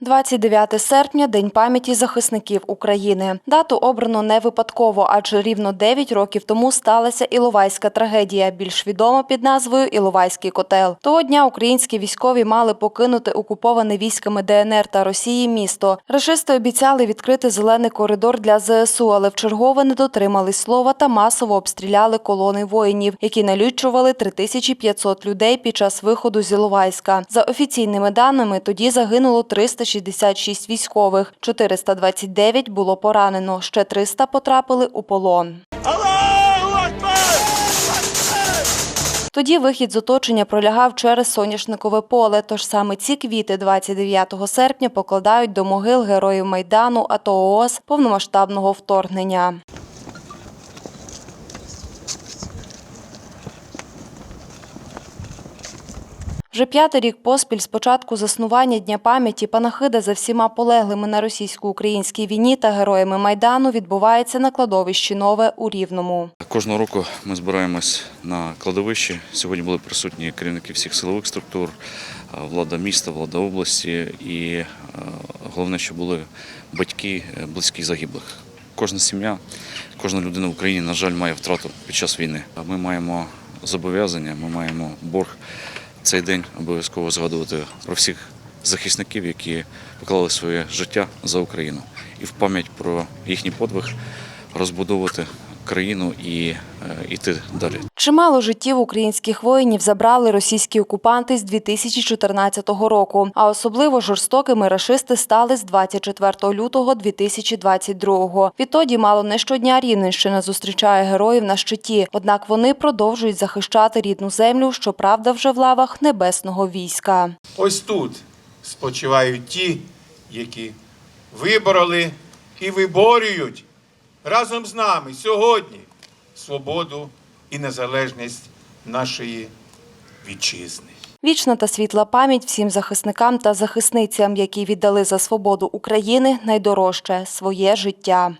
29 серпня – День пам'яті захисників України. Дату обрано не випадково, адже рівно 9 років тому сталася Іловайська трагедія, більш відома під назвою Іловайський котел. Того дня українські військові мали покинути окуповане військами ДНР та Росії місто. Рашисти обіцяли відкрити зелений коридор для ЗСУ, але вчергове не дотримались слова та масово обстріляли колони воїнів, які налічували 3500 людей під час виходу з Іловайська. За офіційними даними, тоді загинуло 366 військових, 429 було поранено, ще 300 потрапили у полон. Тоді вихід з оточення пролягав через соняшникове поле. Тож саме ці квіти 29 серпня покладають до могил героїв майдану АТО ООС повномасштабного вторгнення. Вже п'ятий рік поспіль з початку заснування Дня пам'яті панахида за всіма полеглими на російсько-українській війні та героями Майдану відбувається на кладовищі Нове у Рівному. Кожного року ми збираємось на кладовищі. Сьогодні були присутні керівники всіх силових структур, влада міста, влада області і е, головне, що були батьки е, близькі загиблих. Кожна сім'я, кожна людина в Україні, на жаль, має втрату під час війни. Ми маємо зобов'язання, ми маємо борг цей день обов'язково згадувати про всіх захисників, які поклали своє життя за Україну, і в пам'ять про їхній подвиг розбудовувати країну і е, йти далі. Чимало життів українських воїнів забрали російські окупанти з 2014 року, а особливо жорстокими рашисти стали з 24 лютого 2022. Відтоді мало не щодня Рівненщина зустрічає героїв на щиті. Однак вони продовжують захищати рідну землю, щоправда, вже в лавах небесного війська. Ось тут спочивають ті, які вибороли і виборюють разом з нами сьогодні свободу і незалежність нашої вітчизни. Вічна та світла пам'ять всім захисникам та захисницям, які віддали за свободу України найдорожче своє життя.